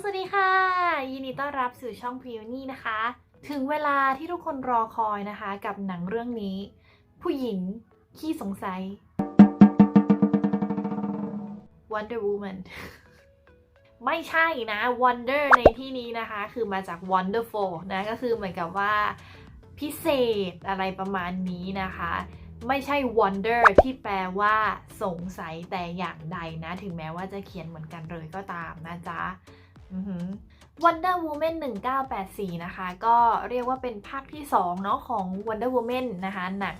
สวัสดีค่ะ ยินดีต้อนรับสู่ช่องพิวนี่นะคะ ถึงเวลาที่ทุกคนรอคอยนะคะ กับหนังเรื่องนี้ ผู้หญิงขี้สงสัย Wonder Woman ไม่ใช่นะ Wonder ในที่นี้นะคะ คือมาจาก Wonderful นะ ก็คือเหมือนกับว่าพิเศษอะไรประมาณนี้นะคะไม่ใช่ wonder ที่แปลว่าสงสัยแต่อย่างใดนะ ถึงแม้ว่าจะเขียนเหมือนกันเลยก็ตามนะจ๊ะ Wonder Woman 1984 นะคะ ก็เรียกว่าเป็นภาคที่2เนาะของ Wonder Woman นะคะ หนัง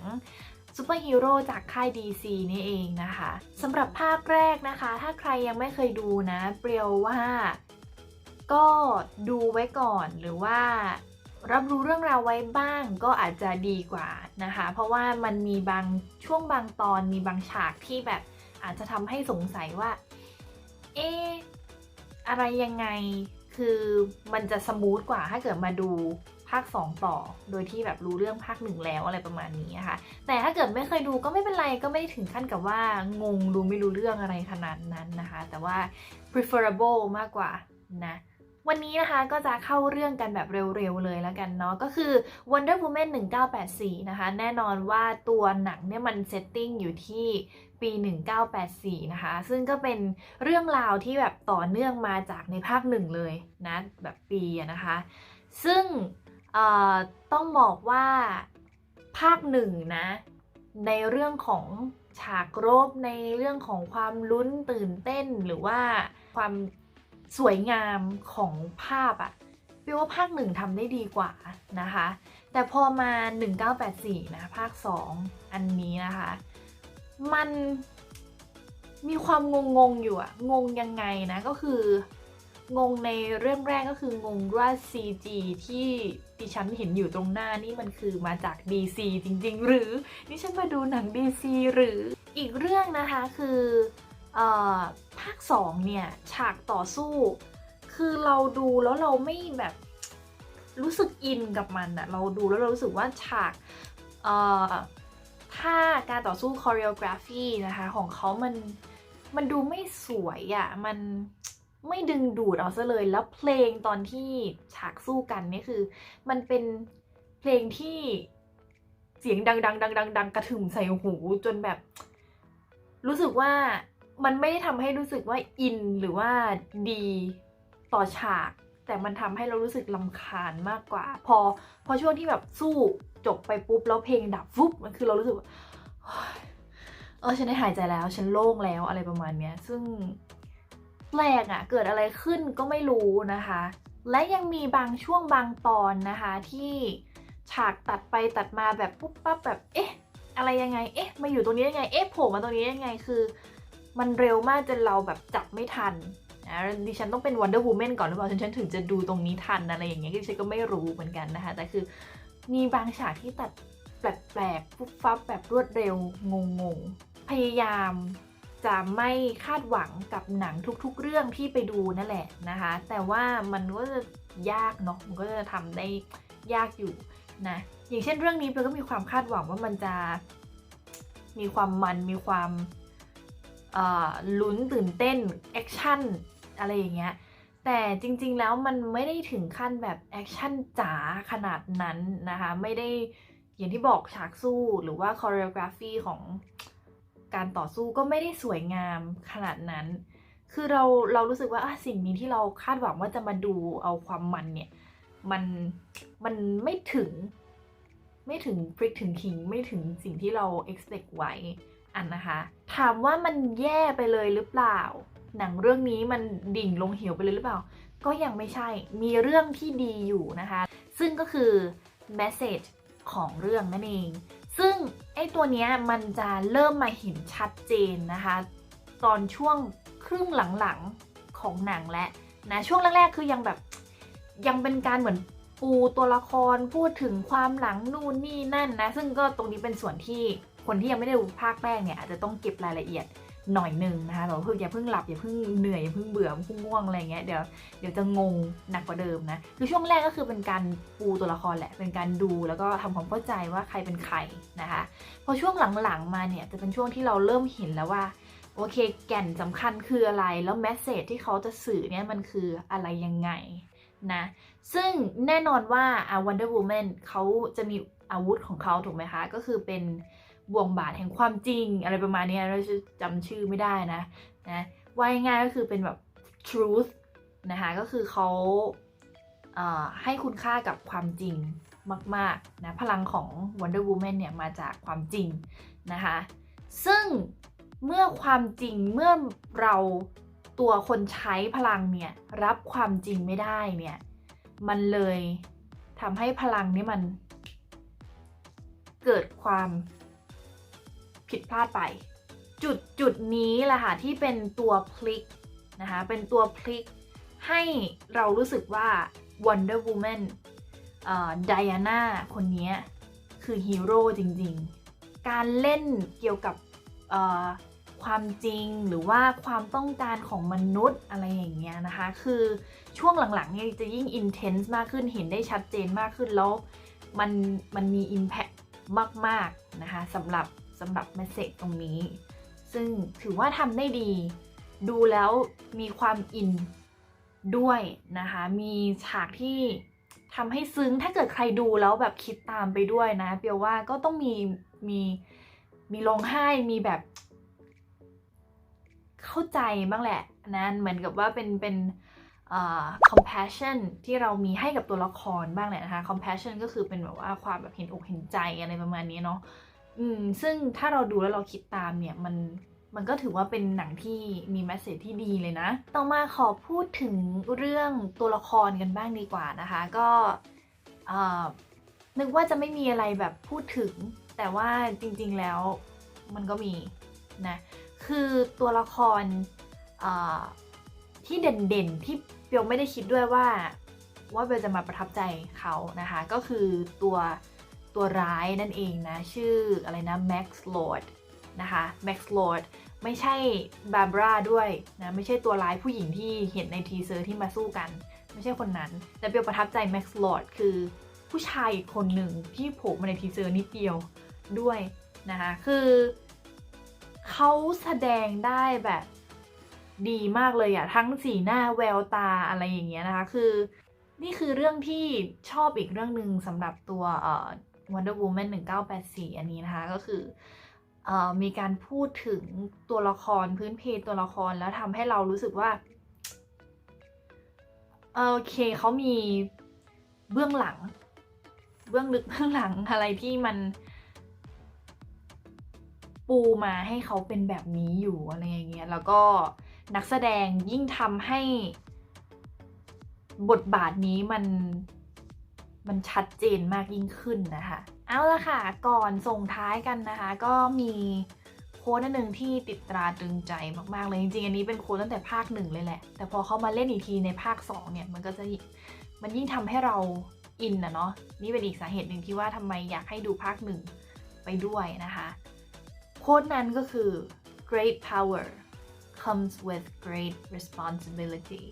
ซูเปอร์ฮีโร่จากค่าย DC นี่เองนะคะสำหรับภาคแรกนะคะ ถ้าใครยังไม่เคยดูนะ เปรียวว่าก็ดูไว้ก่อนหรือว่ารับรู้เรื่องราวไว้บ้างก็อาจจะดีกว่านะคะ เพราะว่ามันมีบางช่วงบางตอนมีบางฉากที่แบบอาจจะทำให้สงสัยว่า เอ๊ อะไรยังไงคือมันจะสมูทกว่าถ้าเกิดมาดูภาค 2 ต่อ โดยที่แบบรู้เรื่องภาคหนึ่งแล้วอะไรประมาณนี้นะคะ แต่ถ้าเกิดไม่เคยดูก็ไม่เป็นไรก็ไม่ได้ถึงขั้นกับว่างงดูไม่รู้เรื่องอะไรขนาดนั้นนะคะ แต่ว่า preferable มากกว่านะ วันนี้นะคะก็จะเข้าเรื่องกันแบบเร็วๆเลยแล้วกันเนาะก็คือ Wonder Woman 1984 นะคะ แน่นอนว่าตัวหนังเนี่ยมันเซตติ้งอยู่ที่ปี 1984 นะคะ ซึ่งก็เป็นเรื่องราวที่แบบต่อเนื่องมาจากในภาคหนึ่งเลยนะแบบปีนะคะ ซึ่งต้องบอกว่าภาคหนึ่งนะ ในเรื่องของฉากรบในเรื่องของความลุ้นตื่นเต้นหรือว่าความ สวยงามของภาพอะพี่ว่าภาคหนึ่งทำได้ดีกว่านะคะ แต่พอมา 1984 นะ ภาค 2 อันนี้นะคะ มันมีความงงๆอยู่อะงงยังไงนะก็คืองงในเรื่องแรกก็คืองงว่า CG ที่ดิฉันเห็นอยู่ตรงหน้านี่มันคือมาจาก DC จริง ๆ หรือนี่ฉันมาดูหนัง DC หรืออีกเรื่องนะคะคือ ภาค2เนี่ยฉากต่อสู้ คือเราดูแล้วเราไม่แบบรู้สึกอินกับมันอะเราดูแล้วเรารู้สึกว่าฉากท่าการต่อสู้ choreography นะคะของเขามันมันดูไม่สวยอะมันไม่ดึงดูดเอาซะเลย แล้วเพลงตอนที่ฉากสู้กันนี่คือ มันเป็นเพลงที่เสียงดังๆดังๆดังๆกระถึมใส่หูจนแบบ รู้สึกว่า มันไม่ได้ทำให้รู้สึกว่าอินหรือว่าดีต่อฉาก แต่มันทำให้เรารู้สึกลำคาญมากกว่า พอพอช่วงที่แบบสู้จบไปปุ๊บแล้วเพลงดับฟุ๊บมันคือเรารู้สึกว่าเฮ้ยเออฉันได้หายใจแล้วฉันโล่งแล้วอะไรประมาณเนี้ย ซึ่งแปลกอะ่ะ เกิดอะไรขึ้นก็ไม่รู้นะคะ และยังมีบางช่วงบางตอนนะคะ ที่ฉากตัดไปตัดมาแบบปุ๊บปั๊บแบบเอ๊ะ อะไรยังไง เอ๊ะมาอยู่ตรงนี้ยังไง เอ๊ะโผล่มาตรงนี้ยังไงคือ มันเร็วมากจนเราแบบจับไม่ทันนะดิฉันต้องเป็น Wonder Woman ก่อนหรือเปล่าฉันถึงจะดูตรงนี้ทันอะไรอย่างเงี้ยดิฉันก็ไม่รู้เหมือนกันนะคะ แต่คือมีบางฉากที่ตัดแปลกๆปุ๊บฟับแบบรวดเร็วงงๆ พยายามจะไม่คาดหวังกับหนังทุกๆ เรื่องที่ไปดูนั่นแหละนะคะ แต่ว่ามันก็จะยากเนาะมันก็จะทำได้ยากอยู่นะอย่างเช่นเรื่องนี้เราก็มีความคาดหวังว่ามันจะมีความมันมีความ ลุ้นตื่นเต้นแอคชั่นอะไรอย่างเงี้ยแต่จริงๆแล้วมันไม่ได้ถึงขั้นแบบแอคชั่นจ๋าขนาดนั้นนะคะไม่ได้อย่างที่บอกฉากสู้หรือว่าคอ r e o g r a p h y ของการต่อสู้ก็ไม่ได้สวยงามขนาดนั้น คือเราเรารู้สึกว่าสิ่งนี้ที่เราคาดหวังว่าจะมาดูเอาความมันเนี่ยมันมันไม่ถึง ไม่ถึงพริกถึงขิงไม่ถึงสิ่งที่เรา expect ไว้ อันนะคะ ถามว่ามันแย่ไปเลยหรือเปล่า หนังเรื่องนี้มันดิ่งลงเหวไปเลยหรือเปล่า ก็ยังไม่ใช่มีเรื่องที่ดีอยู่นะคะ ซึ่งก็คือ message ของเรื่องนั่นเอง ซึ่งไอ้ตัวเนี้ยมันจะเริ่มมาเห็นชัดเจนนะคะ ตอนช่วงครึ่งหลังๆของหนังและนะช่วงแรกๆคือยังแบบยังเป็นการเหมือนปูตัวละครพูดถึงความหลังนู่นนี่นั่นนะ ซึ่งก็ตรงนี้เป็นส่วนที่ คนที่ยังไม่ได้ดูภาคแรกเนี่ยอาจจะต้องเก็บรายละเอียดหน่อยหนึ่งนะคะแบบว่เพิ่งอย่าเพิ่งหลับอย่าเพิ่งเหนื่อยอย่าเพิ่งเบื่อเพิ่งง่วงอะไรเงี้ยเดี๋ยวเดี๋ยวจะงงหนักกว่าเดิมนะคือช่วงแรกก็คือเป็นการปูตัวละครแหละเป็นการดูแล้วก็ทำความเข้าใจว่าใครเป็นใครนะคะพอช่วงหลังๆมาเนี่ยจะเป็นช่วงที่เราเริ่มเห็นแล้วว่าโอเคแก่นสำคัญคืออะไรแล้วแมสเซจที่เขาจะสื่อเนี่ยมันคืออะไรยังไงนะซึ่งแน่นอนว่าอ่า Wonder Woman เขาจะมีอาวุธของเขาถูกไหมคะ ก็คือเป็น บ่วงบาทแห่งความจริง อะไรประมาณนี้เราจะจำชื่อไม่ได้นะนะว่าง่ายก็คือเป็นแบบ truth นะคะก็คือเขาให้คุณค่ากับความจริงมากๆนะพลังของ Wonder Woman เนี่ยมาจากความจริงนะคะซึ่งเมื่อความจริงเมื่อเราตัวคนใช้พลังเนี่ยรับความจริงไม่ได้เนี่ยมันเลยทำให้พลังนี้มันเกิดความ ผิดพลาดไป จุดจุดนี้แหละค่ะที่เป็นตัวพลิกนะคะเป็นตัวพลิกให้เรารู้สึกว่า Wonder Woman ไดอาน่าคนนี้คือฮีโร่จริงๆ การเล่นเกี่ยวกับความจริงหรือว่าความต้องการของมนุษย์อะไรอย่างเงี้ยนะคะ คือช่วงหลังๆเนี่ยจะยิ่ง intense มากขึ้นเห็นได้ชัดเจนมากขึ้นแล้ว มันมันมี impact มาก ๆ นะคะสำหรับ สำหรับเมสเซจตรงนี้ ซึ่งถือว่าทำได้ดี ดูแล้วมีความอินด้วยนะคะ มีฉากที่ทำให้ซึ้งถ้าเกิดใครดูแล้วแบบคิดตามไปด้วยนะเปียวว่าก็ต้องมีมีมีร้องไห้มีแบบ เข้าใจบ้างแหละนะเหมือนกับว่าเป็นเป็นเอ่อ compassion ที่เรามีให้กับตัวละครบ้างแหละนะคะ compassion ก็คือเป็นแบบว่าความแบบเห็นอกเห็นใจอะไรประมาณนี้เนาะ อืมซึ่งถ้าเราดูแล้วเราคิดตามเนี่ยมันมันก็ถือว่าเป็นหนังที่มีแมสเซจที่ดีเลยนะ ต่อมาขอพูดถึงเรื่องตัวละครกันบ้างดีกว่านะคะ ก็นึกว่าจะไม่มีอะไรแบบพูดถึง แต่ว่าจริงๆแล้วมันก็มีนะ คือตัวละครที่เด่นๆ ที่เปียวไม่ได้คิดด้วยว่า ว่าเบลจะมาประทับใจเขานะคะ ก็คือตัว ตัวร้ายนั่นเองนะ ชื่ออะไรนะ Max Lord นะคะ Max Lord ไม่ใช่บาร์บราด้วยนะไม่ใช่ตัวร้ายผู้หญิงที่เห็นในทีเซอร์ที่มาสู้กัน ไม่ใช่คนนั้น แต่เปียวประทับใจ Max Lord คือผู้ชายอีกคนหนึ่งที่โผล่มาในทีเซอร์นิดเดียวด้วยนะคะคือเขาแสดงได้แบบดีมากเลยอะทั้งสีหน้าแววตาอะไรอย่างเงี้ยนะคะ คือ นี่คือเรื่องที่ชอบอีกเรื่องหนึ่งสำหรับตัว Wonder Woman 1984 อันนี้นะคะ ก็คืออมีการพูดถึงตัวละครพื้นเพตัวละครแล้วทำให้เรารู้สึกว่าโอเคเขามีเบื้องหลัง เบื้องลึกเบื้องหลังอะไรที่มันปูมาให้เขาเป็นแบบนี้อยู่อะไรอย่างเงี้ย แล้วก็นักแสดงยิ่งทำให้บทบาทนี้มัน มันชัดเจนมากยิ่งขึ้นนะคะ เอาละค่ะ ก่อนส่งท้ายกันนะคะ ก็มีโค้ดนหนึ่งที่ติดตราตรึงใจมากๆเลย จริงๆ อันนี้เป็นโค้ดตั้งแต่ภาคหนึ่งเลยแหละ แต่พอเขามาเล่นอีกทีในภาค 2 เนี่ย มันก็จะมันยิ่งทำให้เราอินนะเนาะ นี่เป็นอีกสาเหตุหนึ่งที่ว่าทำไมอยากให้ดูภาคหนึ่งไปด้วยนะคะ โค้ดนั้นก็คือ great power comes with great responsibility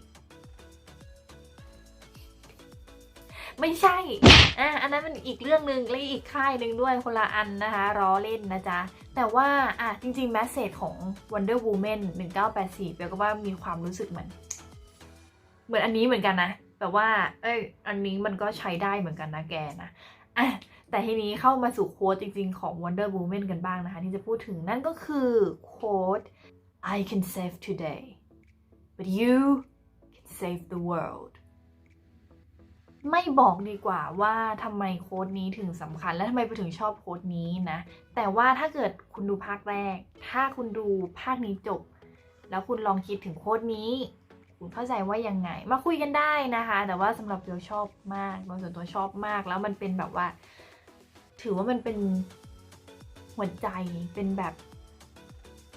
ไม่ใช่อะอันนั้นมันอีกเรื่องหนึ่งและอีกค่ายหนึ่งด้วยคนละอันนะคะล้อเล่นนะจ๊ะ แต่ว่าอะจริงๆแมสเซจของ Wonder Woman 1984เปียก็ว่ามีความรู้สึกเหมือน เหมือนอันนี้เหมือนกันนะแต่ว่า เอ้ยอันนี้มันก็ใช้ได้เหมือนกันนะแกนะอะแต่ทีนี้เข้ามาสู่โค้ดจริงๆของ Wonder Woman กันบ้างนะคะ ที่จะพูดถึงนั่นก็คือโค้ด I can save today but you can save the world ไม่บอกดีกว่าว่าทำไมโค้ดนี้ถึงสำคัญ และทำไมไปถึงชอบโค้ดนี้นะ แต่ว่าถ้าเกิดคุณดูภาคแรก ถ้าคุณดูภาคนี้จบ แล้วคุณลองคิดถึงโค้ดนี้ คุณเข้าใจว่ายังไง มาคุยกันได้นะคะ แต่ว่าสำหรับเบลชอบมากโดยส่วนตัวชอบมาก แล้วมันเป็นแบบว่า ถือว่ามันเป็นหัวใจเป็นแบบ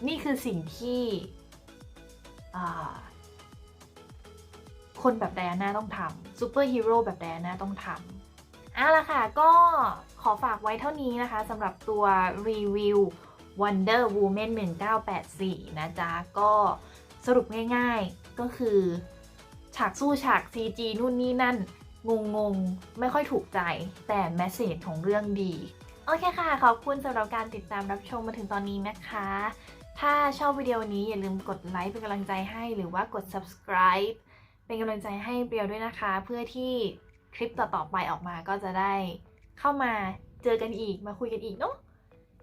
นี่คือสิ่งที่อ่า คนแบบไดอาน่าต้องทำซูเปอร์ฮีโร่แบบไดอาน่าต้องทำเอาละค่ะ ก็ขอฝากไว้เท่านี้นะคะสำหรับตัวรีวิว Wonder Woman 1984 นะจ๊ะ ก็สรุปง่ายๆก็คือ ฉากสู้ฉาก CG นู่นนี่นั่น งงๆไม่ค่อยถูกใจ แต่แมสเซจของเรื่องดี โอเคค่ะ ขอบคุณสำหรับการติดตามรับชมมาถึงตอนนี้นะคะ ถ้าชอบวิดีโอนี้อย่าลืมกดไลค์เป็นกำลังใจให้หรือว่ากด subscribe เป็นกำลังใจให้เปรียวด้วยนะคะ เพื่อที่คลิปต่อๆไปออกมาก็จะได้เข้ามาเจอกันอีกมาคุยกันอีกเนาะ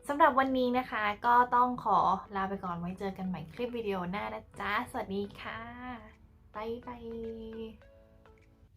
สำหรับวันนี้นะคะก็ต้องขอลาไปก่อนไว้เจอกันใหม่คลิปวิดีโอหน้านะจ๊ะ สวัสดีค่ะ บ๊ายบาย